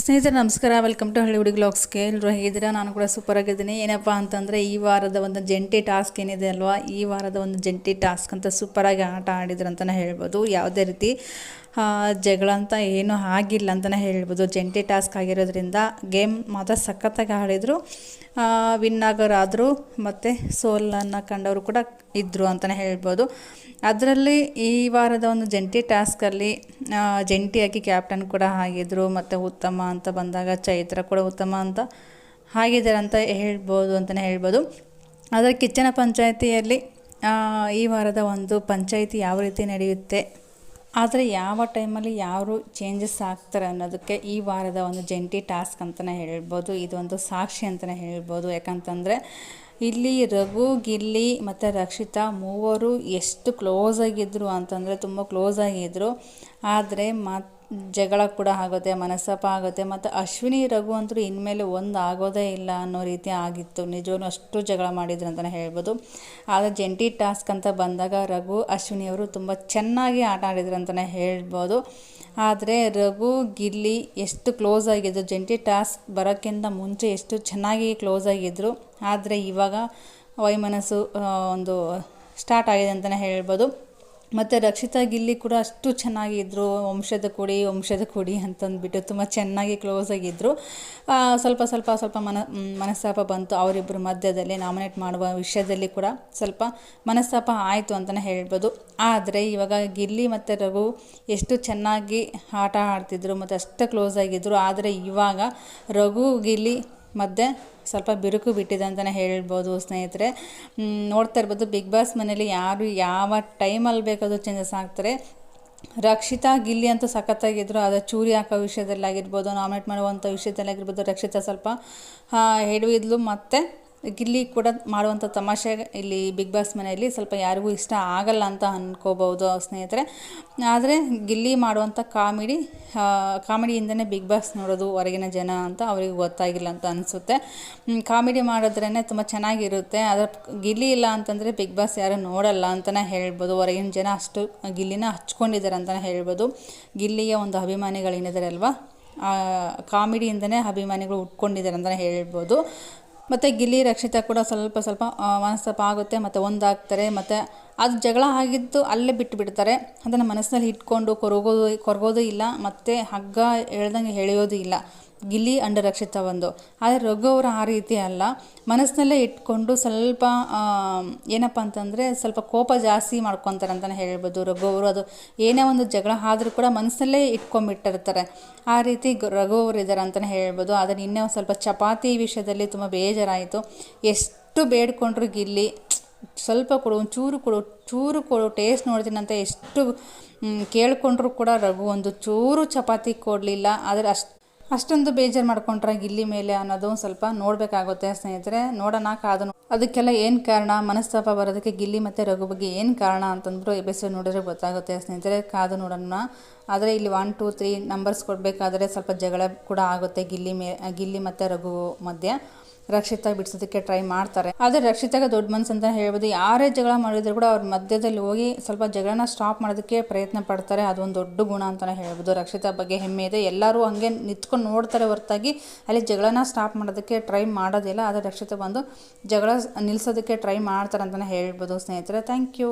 ಸ್ನೇಹಿತರೆ, ನಮಸ್ಕಾರ. Welcome to ಹಳ್ಳಿ ಹುಡುಗಿ ಬ್ಲಾಗ್ಸ್ಗೆ ಎಲ್ಲರೂ ಹೇಗಿದ್ದೀರಾ? ನಾನು ಕೂಡ ಸೂಪರ್ ಆಗಿದ್ದೀನಿ. ಏನಪ್ಪ ಅಂತಂದರೆ, ಈ ವಾರದ ಒಂದು ಜಂಟಿ ಟಾಸ್ಕ್ ಏನಿದೆ ಅಲ್ವಾ? ಈ ವಾರದ ಒಂದು ಜಂಟಿ ಟಾಸ್ಕ್ ಅಂತ ಸೂಪರಾಗಿ ಆಟ ಆಡಿದ್ರು ಅಂತಲೇ ಹೇಳ್ಬೋದು. ಯಾವುದೇ ರೀತಿ ಜಗಳ ಅಂತ ಏನೂ ಆಗಿಲ್ಲ ಅಂತಲೇ ಹೇಳ್ಬೋದು. ಜಂಟಿ ಟಾಸ್ಕ್ ಆಗಿರೋದ್ರಿಂದ ಗೇಮ್ ಮಾತ್ರ ಸಖತ್ತಾಗಿ ಆಡಿದರು. ವಿನ್ ಆಗೋರಾದರು ಮತ್ತು ಸೋಲನ್ನು ಕಂಡವರು ಕೂಡ ಇದ್ದರು ಅಂತಲೇ ಹೇಳ್ಬೋದು. ಅದರಲ್ಲಿ ಈ ವಾರದ ಒಂದು ಜಂಟಿ ಟಾಸ್ಕಲ್ಲಿ ಜಂಟಿಯಾಗಿ ಕ್ಯಾಪ್ಟನ್ ಕೂಡ ಆಗಿದ್ದರು ಮತ್ತು ಉತ್ತಮ ಅಂತ ಬಂದಾಗ ಚೈತ್ರ ಕೂಡ ಉತ್ತಮ ಅಂತ ಆಗಿದ್ದಾರೆ ಅಂತ ಹೇಳ್ಬೋದು ಅಂತಲೇ ಹೇಳ್ಬೋದು. ಆದರೆ ಕಿಚ್ಚನ ಪಂಚಾಯಿತಿಯಲ್ಲಿ ಈ ವಾರದ ಒಂದು ಪಂಚಾಯಿತಿ ಯಾವ ರೀತಿ ನಡೆಯುತ್ತೆ ಆದರೆ ಯಾವ ಟೈಮಲ್ಲಿ ಯಾರು ಚೇಂಜಸ್ ಆಗ್ತಾರೆ ಅನ್ನೋದಕ್ಕೆ ಈ ವಾರದ ಒಂದು ಜಂಟಿ ಟಾಸ್ಕ್ ಅಂತಲೇ ಹೇಳ್ಬೋದು. ಇದೊಂದು ಸಾಕ್ಷಿ ಅಂತಲೇ ಹೇಳ್ಬೋದು. ಯಾಕಂತಂದರೆ ಇಲ್ಲಿ ರಘು, ಗಿಲ್ಲಿ ಮತ್ತು ರಕ್ಷಿತಾ ಮೂವರು ಎಷ್ಟು ಕ್ಲೋಸ್ ಆಗಿದ್ದರು ಅಂತಂದರೆ ತುಂಬ ಕ್ಲೋಸ್ ಆಗಿದ್ದರು ಆದರೆ ಮತ್ ಜಗಳ ಕೂಡ ಆಗುತ್ತೆ ಮನಸ್ತಾಪ ಆಗುತ್ತೆ. ಮತ್ತು ಅಶ್ವಿನಿ, ರಘು ಅಂತೂ ಇನ್ಮೇಲೆ ಒಂದು ಆಗೋದೇ ಇಲ್ಲ ಅನ್ನೋ ರೀತಿ ಆಗಿತ್ತು. ನಿಜವೂ ಅಷ್ಟು ಜಗಳ ಮಾಡಿದ್ರು ಅಂತಲೇ ಹೇಳ್ಬೋದು. ಆದರೆ ಜಂಟಿ ಟಾಸ್ಕ್ ಅಂತ ಬಂದಾಗ ರಘು ಅಶ್ವಿನಿಯವರು ತುಂಬ ಚೆನ್ನಾಗಿ ಆಟ ಆಡಿದ್ರು ಅಂತಲೇ ಹೇಳ್ಬೋದು. ಆದರೆ ರಘು, ಗಿಲ್ಲಿ ಎಷ್ಟು ಕ್ಲೋಸ್ ಆಗಿದ್ರು, ಜಂಟಿ ಟಾಸ್ಕ್ ಬರೋಕ್ಕಿಂತ ಮುಂಚೆ ಎಷ್ಟು ಚೆನ್ನಾಗಿ ಕ್ಲೋಸ್ ಆಗಿದ್ದರು ಆದರೆ ಇವಾಗ ವೈಮನಸ್ಸು ಒಂದು ಸ್ಟಾರ್ಟ್ ಆಗಿದೆ ಅಂತಲೇ ಹೇಳ್ಬೋದು. ಮತ್ತು ರಕ್ಷಿತಾ ಗಿಲ್ಲಿ ಕೂಡ ಅಷ್ಟು ಚೆನ್ನಾಗಿದ್ದರು ವಂಶದ ಕೊಡಿ ವಂಶದ ಕೊಡಿ ಅಂತಂದ್ಬಿಟ್ಟು ತುಂಬ ಚೆನ್ನಾಗಿ ಕ್ಲೋಸ್ ಆಗಿದ್ದರು ಸ್ವಲ್ಪ ಸ್ವಲ್ಪ ಸ್ವಲ್ಪ ಮನ ಮನಸ್ತಾಪ ಬಂತು ಅವರಿಬ್ಬರ ಮಧ್ಯದಲ್ಲಿ ನಾಮಿನೇಟ್ ಮಾಡುವ ವಿಷಯದಲ್ಲಿ ಕೂಡ ಸ್ವಲ್ಪ ಮನಸ್ತಾಪ ಆಯಿತು ಅಂತಲೇ ಹೇಳ್ಬೋದು. ಆದರೆ ಇವಾಗ ಗಿಲ್ಲಿ ಮತ್ತು ರಘು ಎಷ್ಟು ಚೆನ್ನಾಗಿ ಆಟ ಆಡ್ತಿದ್ರು, ಮತ್ತು ಅಷ್ಟು ಕ್ಲೋಸ್ ಆಗಿದ್ದರು ಆದರೆ ಇವಾಗ ರಘು, ಗಿಲ್ಲಿ ಮಧ್ಯೆ ಸ್ವಲ್ಪ ಬಿರುಕು ಬಿಟ್ಟಿದೆ ಅಂತಲೇ ಹೇಳ್ಬೋದು ಸ್ನೇಹಿತರೆ. ನೋಡ್ತಾ ಇರ್ಬೋದು ಬಿಗ್ ಬಾಸ್ ಮನೇಲಿ ಯಾರು ಯಾವ ಟೈಮಲ್ಲಿ ಬೇಕಾದರೂ ಚೇಂಜಸ್ ಆಗ್ತಾರೆ. ರಕ್ಷಿತಾ, ಗಿಲ್ಲಿ ಅಂತೂ ಸಖತ್ತಾಗಿದ್ದರು ಅದು ಚೂರಿ ಹಾಕೋ ವಿಷಯದಲ್ಲಾಗಿರ್ಬೋದು ನಾಮಿನೇಟ್ ಮಾಡುವಂಥ ವಿಷಯದಲ್ಲಾಗಿರ್ಬೋದು ರಕ್ಷಿತಾ ಸ್ವಲ್ಪ ಹೆಡು ಇದ್ಲು ಮತ್ತು ಗಿಲ್ಲಿ ಕೂಡ ಮಾಡುವಂಥ ತಮಾಷೆ ಇಲ್ಲಿ ಬಿಗ್ ಬಾಸ್ ಮನೆಯಲ್ಲಿ ಸ್ವಲ್ಪ ಯಾರಿಗೂ ಇಷ್ಟ ಆಗಲ್ಲ ಅಂತ ಅನ್ಕೋಬಹುದು ಸ್ನೇಹಿತರೆ. ಆದರೆ ಗಿಲ್ಲಿ ಮಾಡುವಂಥ ಕಾಮಿಡಿ ಕಾಮಿಡಿಯಿಂದನೇ ಬಿಗ್ ಬಾಸ್ ನೋಡೋದು ಹೊರಗಿನ ಜನ ಅಂತ ಅವರಿಗೆ ಗೊತ್ತಾಗಿಲ್ಲ ಅಂತ ಅನಿಸುತ್ತೆ. ಕಾಮಿಡಿ ಮಾಡಿದ್ರೇ ತುಂಬ ಚೆನ್ನಾಗಿರುತ್ತೆ. ಆದರೆ ಗಿಲ್ಲಿ ಇಲ್ಲ ಅಂತಂದರೆ ಬಿಗ್ ಬಾಸ್ ಯಾರು ನೋಡಲ್ಲ ಅಂತಲೇ ಹೇಳ್ಬೋದು. ಹೊರಗಿನ ಜನ ಅಷ್ಟು ಗಿಲ್ಲಿನ ಹಚ್ಕೊಂಡಿದ್ದಾರೆ ಅಂತಲೇ ಹೇಳ್ಬೋದು. ಗಿಲ್ಲಿಯ ಒಂದು ಅಭಿಮಾನಿಗಳೇನಿದ್ದಾರೆ ಅಲ್ವಾ? ಕಾಮಿಡಿಯಿಂದನೇ ಅಭಿಮಾನಿಗಳು ಉಟ್ಕೊಂಡಿದ್ದಾರೆ ಅಂತಲೇ ಹೇಳ್ಬೋದು. ಮತ್ತು ಗಿಲ್ಲಿ ರಕ್ಷಿತ ಕೂಡ ಸ್ವಲ್ಪ ಸ್ವಲ್ಪ ಮನಸ್ತಾಪ ಆಗುತ್ತೆ ಮತ್ತು ಒಂದಾಗ್ತಾರೆ ಮತ್ತು ಅದು ಜಗಳ ಆಗಿದ್ದು ಅಲ್ಲೇ ಬಿಟ್ಟು ಬಿಡ್ತಾರೆ. ಅದನ್ನು ಮನಸ್ಸಿನಲ್ಲಿ ಇಟ್ಕೊಂಡು ಕೊರಗೋದು ಕೊರಗೋದು ಇಲ್ಲ, ಮತ್ತು ಹಗ್ಗ ಎಳ್ದಂಗೆ ಎಳೆಯೋದು ಇಲ್ಲ. ಗಿಲ್ಲಿ ಅಂಡರಕ್ಷಿತ ಒಂದು ಆದರೆ ರಘು ಅವರು ಆ ರೀತಿ ಅಲ್ಲ. ಮನಸ್ಸಿನಲ್ಲೇ ಇಟ್ಕೊಂಡು ಸ್ವಲ್ಪ ಏನಪ್ಪ ಅಂತಂದರೆ ಸ್ವಲ್ಪ ಕೋಪ ಜಾಸ್ತಿ ಮಾಡ್ಕೊತಾರೆ ಅಂತಲೇ ಹೇಳ್ಬೋದು ರಘು ಅವರು. ಅದು ಏನೇ ಒಂದು ಜಗಳ ಆದರೂ ಕೂಡ ಮನಸ್ಸಲ್ಲೇ ಇಟ್ಕೊಂಡ್ಬಿಟ್ಟಿರ್ತಾರೆ. ಆ ರೀತಿ ರಘು ಅವರು ಇದ್ದಾರೆ ಅಂತಲೇ ಹೇಳ್ಬೋದು. ಆದರೆ ಇನ್ನೇ ಒಂದು ಸ್ವಲ್ಪ ಚಪಾತಿ ವಿಷಯದಲ್ಲಿ ತುಂಬ ಬೇಜಾರಾಯಿತು. ಎಷ್ಟು ಬೇಡ್ಕೊಂಡ್ರು ಗಿಲ್ಲಿ ಸ್ವಲ್ಪ ಕೊಡು, ಒಂದು ಚೂರು ಕೊಡು ಚೂರು ಕೊಡು ಟೇಸ್ಟ್ ನೋಡ್ತೀನಿ ಅಂತ ಎಷ್ಟು ಕೇಳಿಕೊಂಡ್ರೂ ಕೂಡ ರಘು ಒಂದು ಚೂರು ಚಪಾತಿ ಕೊಡಲಿಲ್ಲ. ಆದರೆ ಅಷ್ಟು, ಅಷ್ಟೊಂದು ಬೇಜಾರು ಮಾಡ್ಕೊಂಡ್ರೆ ಗಿಲ್ಲಿ ಮೇಲೆ ಅನ್ನೋದು ಸ್ವಲ್ಪ ನೋಡಬೇಕಾಗುತ್ತೆ ಸ್ನೇಹಿತರೆ. ನೋಡೋಣ, ಕಾದು ಅದಕ್ಕೆಲ್ಲ ಏನು ಕಾರಣ? ಮನಸ್ತಾಪ ಬರೋದಕ್ಕೆ ಗಿಲ್ಲಿ ಮತ್ತು ರಘು ಬಗ್ಗೆ ಏನು ಕಾರಣ ಅಂತಂದ್ರು ಎಪಿಸೋಡ್ ನೋಡಿದ್ರೆ ಗೊತ್ತಾಗುತ್ತೆ ಸ್ನೇಹಿತರೆ. ಕಾದು ನೋಡೋಣ. ಆದರೆ ಇಲ್ಲಿ ಒನ್ ಟೂ ತ್ರೀ ನಂಬರ್ಸ್ ಕೊಡಬೇಕಾದ್ರೆ ಸ್ವಲ್ಪ ಜಗಳ ಕೂಡ ಆಗುತ್ತೆ ಗಿಲ್ಲಿ ಮೇ ಗಿಲ್ಲಿ ಮತ್ತು ರಘು ಮಧ್ಯೆ. ರಕ್ಷಿತಾ ಬಿಡಿಸೋದಕ್ಕೆ ಟ್ರೈ ಮಾಡ್ತಾರೆ. ಆದರೆ ರಕ್ಷಿತಾಗ ದೊಡ್ಡ ಮನ್ಸು ಅಂತ ಹೇಳ್ಬೋದು, ಯಾರೇ ಜಗಳ ಮಾಡಿದ್ರು ಕೂಡ ಅವ್ರ ಮಧ್ಯದಲ್ಲಿ ಹೋಗಿ ಸ್ವಲ್ಪ ಜಗಳನ ಸ್ಟಾಪ್ ಮಾಡೋದಕ್ಕೆ ಪ್ರಯತ್ನ ಪಡ್ತಾರೆ. ಅದೊಂದು ದೊಡ್ಡ ಗುಣ ಅಂತಲೇ ಹೇಳ್ಬೋದು. ರಕ್ಷಿತಾ ಬಗ್ಗೆ ಹೆಮ್ಮೆ ಇದೆ. ಎಲ್ಲರೂ ಹಂಗೆ ನಿಂತ್ಕೊಂಡು ನೋಡ್ತಾರೆ ಹೊರತಾಗಿ. ಅಲ್ಲಿ ಜಗಳನ ಸ್ಟಾಪ್ ಮಾಡೋದಕ್ಕೆ ಟ್ರೈ ಮಾಡೋದಿಲ್ಲ. ಆದರೆ ರಕ್ಷಿತಾ ಬಂದು ಜಗಳ ನಿಲ್ಲಿಸೋದಕ್ಕೆ ಟ್ರೈ ಮಾಡ್ತಾರೆ ಅಂತಲೇ ಹೇಳ್ಬೋದು ಸ್ನೇಹಿತರೆ. Thank you